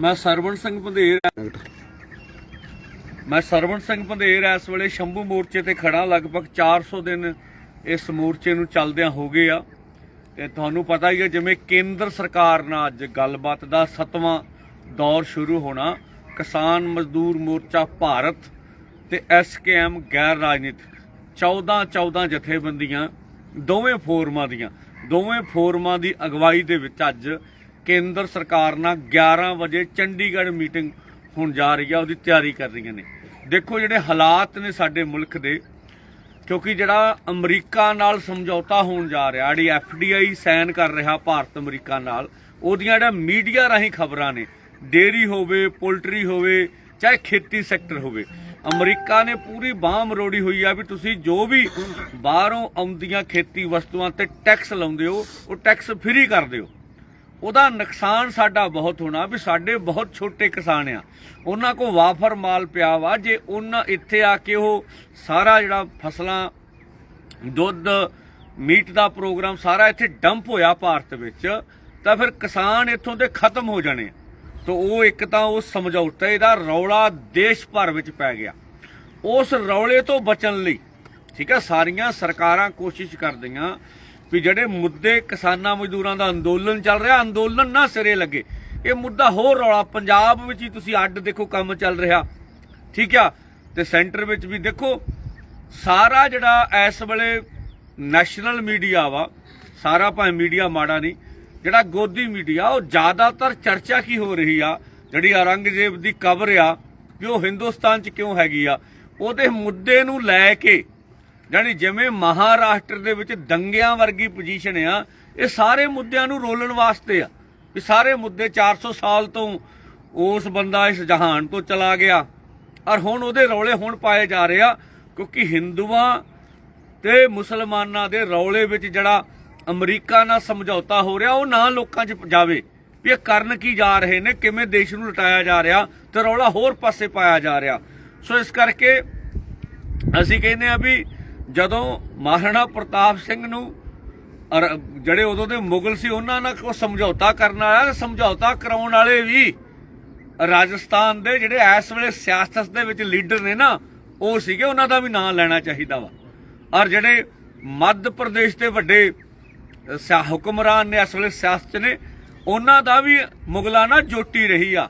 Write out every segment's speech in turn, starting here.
ਮੈਂ ਸਰਵਣ ਸਿੰਘ ਪੰਧੇਰ ਮੈਂ ਸਰਵਣ ਸਿੰਘ ਪੰਧੇਰ ਇਸ ਵੇਲੇ ਸ਼ੰਭੂ ਮੋਰਚੇ ਤੇ ਖੜਾ ਲਗਭਗ 400 ਦਿਨ ਇਸ ਮੋਰਚੇ ਨੂੰ ਚੱਲਦਿਆਂ ਹੋ ਗਏ ਆ। ਤੇ ਤੁਹਾਨੂੰ ਪਤਾ ਹੀ ਹੈ ਜਿਵੇਂ ਕੇਂਦਰ ਸਰਕਾਰ ਨਾਲ ਅੱਜ ਗੱਲਬਾਤ ਦਾ ਸੱਤਵਾਂ ਦੌਰ ਸ਼ੁਰੂ ਹੋਣਾ ਕਿਸਾਨ ਮਜ਼ਦੂਰ ਮੋਰਚਾ ਭਾਰਤ ਤੇ ਐਸਕੇਐਮ ਗੈਰ ਰਾਜਨੀਤਿਕ 14 14 ਜਥੇਬੰਦੀਆਂ ਦੋਵੇਂ ਫੋਰਮਾਂ ਦੀਆਂ ਦੋਵੇਂ ਫੋਰਮਾਂ ਦੀ ਅਗਵਾਈ ਦੇ ਵਿੱਚ ਅੱਜ ਕੇਂਦਰ ਸਰਕਾਰ ਨਾਲ 11 ਵਜੇ ਚੰਡੀਗੜ੍ਹ ਮੀਟਿੰਗ ਹੋਣ ਜਾ ਰਹੀ ਆ, ਉਹਦੀ ਤਿਆਰੀ ਕਰ ਰਹੀਆਂ ਨੇ। ਦੇਖੋ ਜਿਹੜੇ ਹਾਲਾਤ ਨੇ ਸਾਡੇ ਮੁਲਕ ਦੇ, ਕਿਉਂਕਿ ਜਿਹੜਾ ਅਮਰੀਕਾ ਨਾਲ ਸਮਝੌਤਾ ਹੋਣ ਜਾ ਰਿਹਾ, ਜਿਹੜੀ ਐਫਡੀਆਈ ਸਾਈਨ ਕਰ ਰਿਹਾ ਭਾਰਤ ਅਮਰੀਕਾ ਨਾਲ, ਉਹਦੀਆਂ ਜਿਹੜਾ ਮੀਡੀਆ ਰਾਹੀਂ ਖਬਰਾਂ ਨੇ ਡੇਰੀ ਹੋਵੇ, ਪੋਲਟਰੀ ਹੋਵੇ, ਚਾਹੇ ਖੇਤੀ ਸੈਕਟਰ ਹੋਵੇ, ਅਮਰੀਕਾ ਨੇ ਪੂਰੀ ਬਾਹ ਮਰੋੜੀ ਹੋਈ ਆ ਵੀ ਤੁਸੀਂ ਜੋ ਵੀ ਬਾਹਰੋਂ ਆਉਂਦੀਆਂ ਖੇਤੀ ਵਸਤੂਆਂ ਤੇ ਟੈਕਸ ਲਾਉਂਦੇ ਹੋ, ਉਹ ਟੈਕਸ ਫ੍ਰੀ ਕਰ ਦਿਓ। ਉਹਦਾ ਨੁਕਸਾਨ ਸਾਡਾ ਬਹੁਤ ਹੋਣਾ ਵੀ ਸਾਡੇ ਬਹੁਤ ਛੋਟੇ ਕਿਸਾਨ ਆ ਉਹਨਾਂ ਕੋ ਵਾਫਰ ਮਾਲ ਪਿਆ ਵਾ, ਜੇ ਉਹਨਾਂ ਇੱਥੇ ਆ ਕੇ ਉਹ ਸਾਰਾ ਜਿਹੜਾ ਫਸਲਾਂ, ਦੁੱਧ, ਮੀਟ ਦਾ ਪ੍ਰੋਗਰਾਮ ਸਾਰਾ ਇੱਥੇ ਡੰਪ ਹੋਇਆ ਭਾਰਤ ਵਿੱਚ, ਤਾਂ ਫਿਰ ਕਿਸਾਨ ਇੱਥੋਂ ਦੇ ਖਤਮ ਹੋ ਜਾਣੇ ਆ। ਤਾਂ ਉਹ ਇੱਕ ਤਾਂ ਉਹ ਸਮਝੌਤਾ ਇਹਦਾ ਰੌਲਾ ਦੇਸ਼ ਭਰ ਵਿੱਚ ਪੈ ਗਿਆ ਉਸ ਰੌਲੇ ਤੋਂ ਬਚਣ ਲਈ, ਠੀਕ ਹੈ ਸਾਰੀਆਂ ਸਰਕਾਰਾਂ ਕੋਸ਼ਿਸ਼ ਕਰਦੀਆਂ ਵੀ ਜਿਹੜੇ ਮੁੱਦੇ ਕਿਸਾਨਾਂ ਮਜ਼ਦੂਰਾਂ ਦਾ ਅੰਦੋਲਨ ਚੱਲ ਰਿਹਾ, ਅੰਦੋਲਨ ਨਾ ਸਿਰੇ ਲੱਗੇ। ਇਹ ਮੁੱਦਾ ਹੋਰ ਰੌਲਾ, ਪੰਜਾਬ ਵਿੱਚ ਹੀ ਤੁਸੀਂ ਅੱਡ ਦੇਖੋ ਕੰਮ ਚੱਲ ਰਿਹਾ। ਠੀਕ ਆ? ਤੇ ਸੈਂਟਰ ਵਿੱਚ ਵੀ ਦੇਖੋ, ਸਾਰਾ ਜਿਹੜਾ ਇਸ ਵੇਲੇ ਨੈਸ਼ਨਲ ਮੀਡੀਆ ਵਾ, ਸਾਰਾ ਭਾਵੇਂ ਮੀਡੀਆ ਮਾੜਾ ਨਹੀਂ, ਜਿਹੜਾ ਗੋਦੀ ਮੀਡੀਆ, ਉਹ ਜ਼ਿਆਦਾਤਰ ਚਰਚਾ ਕੀ ਹੋ ਰਹੀ ਆ, ਜਿਹੜੀ ਔਰੰਗਜ਼ੇਬ ਦੀ ਕਬਰ ਆ ਕਿ ਉਹ ਹਿੰਦੁਸਤਾਨ 'ਚ ਕਿਉਂ ਹੈਗੀ ਆ? ਉਹਦੇ ਮੁੱਦੇ ਨੂੰ ਲੈ ਕੇ ਜਾਨੀ ਜਿਵੇਂ ਮਹਾਰਾਸ਼ਟਰ ਦੇ ਵਿੱਚ ਦੰਗਿਆਂ ਵਰਗੀ ਪੋਜੀਸ਼ਨ ਆ, ਇਹ ਸਾਰੇ ਮੁੱਦਿਆਂ ਨੂੰ ਰੋਲਣ ਵਾਸਤੇ ਆ। ਵੀ ਸਾਰੇ ਮੁੱਦੇ 400 ਸਾਲ ਤੋਂ ਉਸ ਬੰਦਾ ਇਸ ਜਹਾਨ ਤੋਂ ਚਲਾ ਗਿਆ। ਔਰ ਹੁਣ ਉਹਦੇ ਰੌਲੇ ਹੁਣ ਪਾਏ ਜਾ ਰਹੇ ਆ, ਕਿਉਂਕਿ ਹਿੰਦੂਆਂ ਤੇ ਮੁਸਲਮਾਨਾਂ ਦੇ ਰੌਲੇ ਵਿੱਚ ਜਿਹੜਾ ਅਮਰੀਕਾ ਨਾਲ ਸਮਝੌਤਾ ਹੋ ਰਿਹਾ, ਉਹ ਨਾ ਲੋਕਾਂ 'ਚ ਜਾਵੇ। ਵੀ ਇਹ ਕਰਨ ਕੀ ਜਾ ਰਹੇ ਨੇ, ਕਿਵੇਂ ਦੇਸ਼ ਨੂੰ ਲਟਾਇਆ ਜਾ ਰਿਹਾ ਤੇ ਰੌਲਾ ਹੋਰ ਪਾਸੇ ਪਾਇਆ ਜਾ ਰਿਹਾ। ਸੋ ਇਸ ਕਰਕੇ ਅਸੀਂ ਕਹਿੰਦੇ ਆ ਵੀ ਜਦੋਂ ਮਹਾਰਾਣਾ ਪ੍ਰਤਾਪ ਸਿੰਘ ਨੂੰ ਔਰ ਜਿਹੜੇ ਉਦੋਂ ਦੇ ਮੁਗਲ ਸੀ, ਉਹਨਾਂ ਨਾਲ ਕੋ ਸਮਝੌਤਾ ਕਰਨ ਵਾਲਾ ਸਮਝੌਤਾ ਕਰਾਉਣ ਵਾਲੇ ਵੀ ਰਾਜਸਥਾਨ ਦੇ ਜਿਹੜੇ ਇਸ ਵੇਲੇ ਸਿਆਸਤ ਦੇ ਵਿੱਚ ਲੀਡਰ ਨੇ ਨਾ, ਉਹ ਸੀਗੇ, ਉਹਨਾਂ ਦਾ ਵੀ ਨਾਂ ਲੈਣਾ ਚਾਹੀਦਾ ਵਾ। ਔਰ ਜਿਹੜੇ ਮੱਧ ਪ੍ਰਦੇਸ਼ ਦੇ ਵੱਡੇ ਹੁਕਮਰਾਨ ਨੇ ਇਸ ਵੇਲੇ ਸਿਆਸਤ ਨੇ, ਉਹਨਾਂ ਦਾ ਵੀ ਮੁਗਲਾਂ ਨਾਲ ਜੋਟੀ ਰਹੀ ਆ।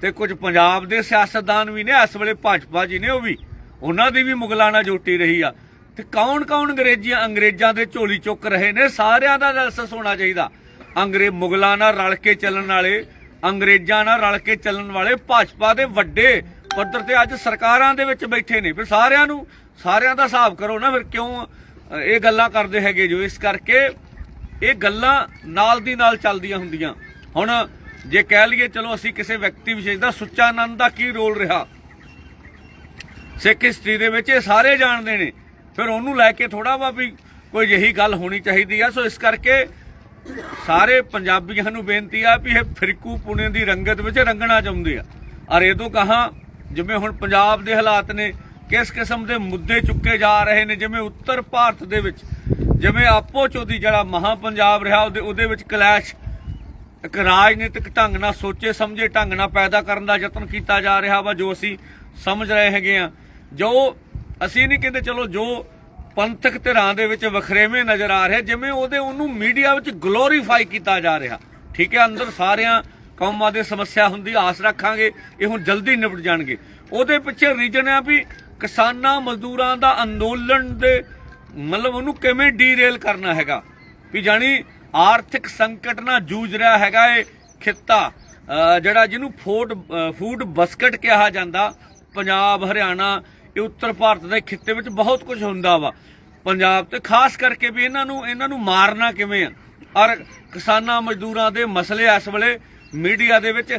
ਤੇ ਕੁਝ ਪੰਜਾਬ ਦੇ ਸਿਆਸਤਦਾਨ ਵੀ ਨੇ, ਇਸ ਵੇਲੇ ਭਾਜਪਾ ਜੀ ਨੇ ਉਹ ਵੀ, ਉਹਨਾਂ ਦੀ ਵੀ ਮੁਗਲਾਂ ਨਾਲ ਜੋਟੀ ਰਹੀ ਆ। ਤੇ ਕੌਣ ਕੌਣ ਅੰਗਰੇਜ਼ੀਆਂ ਅੰਗਰੇਜ਼ਾਂ ਦੇ ਝੋਲੀ ਚੁੱਕ ਰਹੇ ਨੇ, ਸਾਰਿਆਂ ਦਾ ਲਾਇਸੈਂਸ ਹੋਣਾ ਚਾਹੀਦਾ। ਅੰਗਰੇਜ਼ ਮੁਗਲਾਂ ਨਾਲ ਰਲ ਕੇ ਚੱਲਣ ਵਾਲੇ, ਅੰਗਰੇਜ਼ਾਂ ਨਾਲ ਰਲ ਕੇ ਚੱਲਣ ਵਾਲੇ ਭਾਜਪਾ ਦੇ ਵੱਡੇ ਪੱਧਰ ਤੇ ਅੱਜ ਸਰਕਾਰਾਂ ਦੇ ਵਿੱਚ ਬੈਠੇ ਨੇ। ਫਿਰ ਸਾਰਿਆਂ ਨੂੰ, ਸਾਰਿਆਂ ਦਾ ਹਿਸਾਬ ਕਰੋ ਨਾ, ਫਿਰ ਕਿਉਂ ਇਹ ਗੱਲਾਂ ਕਰਦੇ ਹੈਗੇ ਜੋ, ਇਸ ਕਰਕੇ ਇਹ ਗੱਲਾਂ ਨਾਲ ਦੀ ਨਾਲ ਚੱਲਦੀਆਂ ਹੁੰਦੀਆਂ। ਹੁਣ ਜੇ ਕਹਿ ਲਈਏ, ਚਲੋ ਅਸੀਂ ਕਿਸੇ ਵਿਅਕਤੀ ਵਿਸ਼ੇਸ਼ ਦਾ ਸੁੱਚਾ ਆਨੰਦ ਦਾ ਕੀ ਰੋਲ ਰਿਹਾ? ਸਿੱਖ ਹਿਸਟਰੀ ਦੇ ਵਿੱਚ ਇਹ ਸਾਰੇ ਜਾਣਦੇ ਨੇ। ਫਿਰ ਉਹਨੂੰ ਲੈ ਕੇ ਥੋੜਾ ਵਾ ਵੀ ਕੋਈ ਜਿਹੀ ਗੱਲ ਹੋਣੀ ਚਾਹੀਦੀ ਆ। ਸੋ ਇਸ ਕਰਕੇ ਸਾਰੇ ਪੰਜਾਬੀਆਂ ਨੂੰ ਬੇਨਤੀ ਆ ਵੀ ਇਹ ਫਿਰਕੂ ਪੁਣੇ ਦੀ ਰੰਗਤ ਵਿੱਚ ਰੰਗਣਾ ਚਾਹੁੰਦੇ ਆ। ਔਰ ਇਹ ਤੋਂ ਕਹਾ, ਜਿਵੇਂ ਹੁਣ ਪੰਜਾਬ ਦੇ ਹਾਲਾਤ ਨੇ, ਕਿਸ ਕਿਸਮ ਦੇ ਮੁੱਦੇ ਚੁੱਕੇ ਜਾ ਰਹੇ ਨੇ, ਜਿਵੇਂ ਉੱਤਰ ਭਾਰਤ ਦੇ ਵਿੱਚ, ਜਿਵੇਂ ਆਪੋ ਚੋਦੀ ਜਿਹੜਾ ਮਹਾ ਪੰਜਾਬ ਰਿਹਾ, ਉਹਦੇ ਉਹਦੇ ਵਿੱਚ ਕਲੈਸ਼ ਇੱਕ ਰਾਜਨੀਤਿਕ ਢੰਗ ਨਾਲ ਸੋਚੇ ਸਮਝੇ ਢੰਗ ਨਾਲ ਪੈਦਾ ਕਰਨ ਦਾ ਯਤਨ ਕੀਤਾ ਜਾ ਰਿਹਾ ਵਾ, ਜੋ ਅਸੀਂ ਸਮਝ ਰਹੇ ਹੈਗੇ ਆ। ਜੋ ਅਸੀਂ ਨਹੀਂ ਕਹਿੰਦੇ, ਚਲੋ ਜੋ ਪੰਥਕ ਧਿਰਾਂ ਦੇ ਵਿੱਚ ਵਖਰੇਵੇਂ ਨਜ਼ਰ ਆ ਰਹੇ, ਜਿਵੇਂ ਉਹਦੇ ਉਹਨੂੰ ਮੀਡੀਆ ਵਿੱਚ ਗਲੋਰੀਫਾਈ ਕੀਤਾ ਜਾ ਰਿਹਾ। ਠੀਕ ਹੈ, ਅੰਦਰ ਸਾਰਿਆਂ ਕੌਮਾਂ ਦੇ ਸਮੱਸਿਆ ਹੁੰਦੀ, ਆਸ ਰੱਖਾਂਗੇ, ਇਹ ਹੁਣ ਜਲਦੀ ਨਿਪਟ ਜਾਣਗੇ। ਉਹਦੇ ਪਿੱਛੇ ਰੀਜਨ ਆ ਵੀ ਕਿਸਾਨਾਂ ਮਜ਼ਦੂਰਾਂ ਦਾ ਅੰਦੋਲਨ ਦੇ ਮਤਲਬ ਉਹਨੂੰ ਕਿਵੇਂ ਡੀਰੇਲ ਕਰਨਾ ਹੈਗਾ? ਵੀ ਜਾਣੀ ਆਰਥਿਕ ਸੰਕਟ ਨਾਲ ਜੂਝ ਰਿਹਾ ਹੈਗਾ ਇਹ ਖਿੱਤਾ। ਜਿਹੜਾ ਜਿਹਨੂੰ ਫੂਡ ਫੂਡ ਬਸਕਟ ਕਿਹਾ ਜਾਂਦਾ, ਪੰਜਾਬ, ਹਰਿਆਣਾ ਇਹ ਉੱਤਰ ਭਾਰਤ ਦੇ ਖਿੱਤੇ ਵਿੱਚ ਬਹੁਤ ਕੁਝ ਹੁੰਦਾ ਵਾ। ਪੰਜਾਬ ਤੇ ਖਾਸ ਕਰਕੇ ਵੀ ਇਹਨਾਂ ਨੂੰ ਇਹਨਾਂ ਨੂੰ ਮਾਰਨਾ ਕਿਵੇਂ ਆ? ਔਰ ਕਿਸਾਨਾਂ ਮਜ਼ਦੂਰਾਂ ਦੇ ਮਸਲੇ ਇਸ ਵੇਲੇ ਮੀਡੀਆ ਦੇ ਵਿੱਚ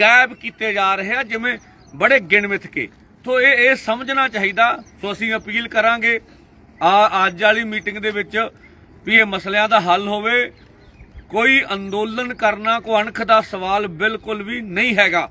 ਗਾਇਬ ਕੀਤੇ ਜਾ ਰਹੇ ਆ, ਜਿਵੇਂ ਬੜੇ ਗਿਣਮਿਤ ਕੇ। ਤੋਂ ਇਹ ਇਹ ਸਮਝਣਾ ਚਾਹੀਦਾ। ਸੋ ਅਸੀਂ ਅਪੀਲ ਕਰਾਂਗੇ, ਆ ਅੱਜ ਵਾਲੀ ਮੀਟਿੰਗ ਦੇ ਵਿੱਚ ਵੀ ਇਹ ਮਸਲਿਆਂ ਦਾ ਹੱਲ ਹੋਵੇ। ਕੋਈ ਅੰਦੋਲਨ ਕਰਨਾ ਕੋ ਅਣਖ ਦਾ ਸਵਾਲ ਬਿਲਕੁਲ ਵੀ ਨਹੀਂ ਹੈਗਾ।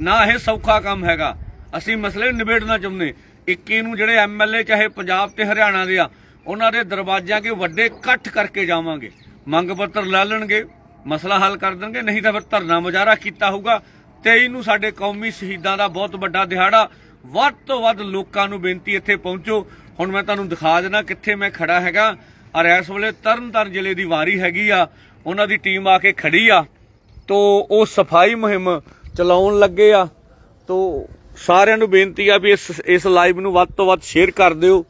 ਨਾ ਇਹ ਸੌਖਾ ਕੰਮ ਹੈਗਾ। ਅਸੀਂ ਮਸਲੇ ਨੂੰ ਨਿਬੇੜਨਾ ਚਾਹੁੰਦੇ 21 ਨੂੰ ਜਿਹੜੇ ਐਮਐਲਏ ਚਾਹੇ ਪੰਜਾਬ ਤੇ ਹਰਿਆਣਾ ਦੇ ਆ, ਉਹਨਾਂ ਦੇ ਦਰਵਾਜ਼ਿਆਂ ਕੇ ਵੱਡੇ ਇਕੱਠ ਕਰਕੇ ਜਾਵਾਂਗੇ। ਮੰਗ ਪੱਤਰ ਲੈ ਲੈਣਗੇ, ਮਸਲਾ ਹੱਲ ਕਰ ਦੇਣਗੇ, ਨਹੀਂ ਤਾਂ ਫਿਰ ਧਰਨਾ ਮੁਜ਼ਾਹਰਾ ਕੀਤਾ ਹੋਊਗਾ। 23 ਨੂੰ ਸਾਡੇ ਕੌਮੀ ਸ਼ਹੀਦਾਂ ਦਾ ਬਹੁਤ ਵੱਡਾ ਦਿਹਾੜਾ। ਵੱਧ ਤੋਂ ਵੱਧ ਲੋਕਾਂ ਨੂੰ ਬੇਨਤੀ ਇੱਥੇ ਪਹੁੰਚੋ। ਹੁਣ ਮੈਂ ਤੁਹਾਨੂੰ ਦਿਖਾ ਦੇਣਾ ਕਿੱਥੇ ਮੈਂ ਖੜਾ ਹੈਗਾ। ਔਰ ਇਸ ਵੇਲੇ ਤਰਨਤਾਰਨ ਜ਼ਿਲ੍ਹੇ ਦੀ ਵਾਰੀ ਹੈਗੀ ਆ। ਉਹਨਾਂ ਦੀ ਟੀਮ ਆ ਕੇ ਖੜੀ ਆ। ਤੋ ਉਹ ਸਫ਼ਾਈ ਮੁਹਿੰਮ ਚਲਾਉਣ ਲੱਗੇ ਆ। ਤੋ ਸਾਰਿਆਂ ਨੂੰ ਬੇਨਤੀ ਆ ਵੀ ਇਸ ਇਸ ਲਾਈਵ ਨੂੰ ਵੱਧ ਤੋਂ ਵੱਧ ਸ਼ੇਅਰ ਕਰ ਦਿਓ।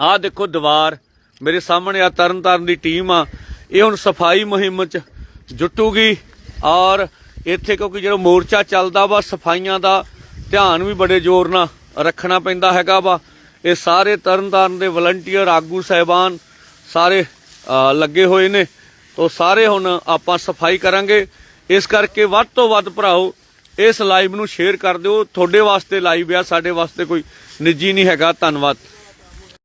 ਆਹ ਦੇਖੋ ਦੀਵਾਰ, ਮੇਰੇ ਸਾਹਮਣੇ ਆ ਤਰਨਤਾਰਨ ਦੀ ਟੀਮ ਆ। ਇਹ ਹੁਣ ਸਫ਼ਾਈ ਮੁਹਿੰਮ ਚ ਜੁਟੂਗੀ ਔਰ ਇੱਥੇ ਕਿਉਂਕਿ ਜਦੋਂ ਮੋਰਚਾ ਚੱਲਦਾ ਵਾ, ਸਫਾਈਆਂ ਦਾ ਧਿਆਨ ਵੀ ਬੜੇ ਜ਼ੋਰ ਨਾਲ ਰੱਖਣਾ ਪੈਂਦਾ ਹੈਗਾ ਵਾ। ਇਹ ਸਾਰੇ ਤਰਨਤਾਰਨ ਦੇ ਵਲੰਟੀਅਰ ਆਗੂ ਸਹਿਬਾਨ ਸਾਰੇ ਲੱਗੇ ਹੋਏ ਨੇ। ਤੋ ਸਾਰੇ ਹੁਣ ਆਪਾਂ ਸਫ਼ਾਈ ਕਰਾਂਗੇ। ਇਸ ਕਰਕੇ ਵੱਧ ਤੋਂ ਵੱਧ ਭਰਾਓ ਇਸ ਲਾਈਵ ਨੂੰ ਸ਼ੇਅਰ ਕਰ ਦਿਓ। ਤੁਹਾਡੇ ਵਾਸਤੇ ਲਾਈਵ ਆ, ਸਾਡੇ ਵਾਸਤੇ ਕੋਈ ਨਿੱਜੀ ਨਹੀਂ ਹੈਗਾ। ਧੰਨਵਾਦ।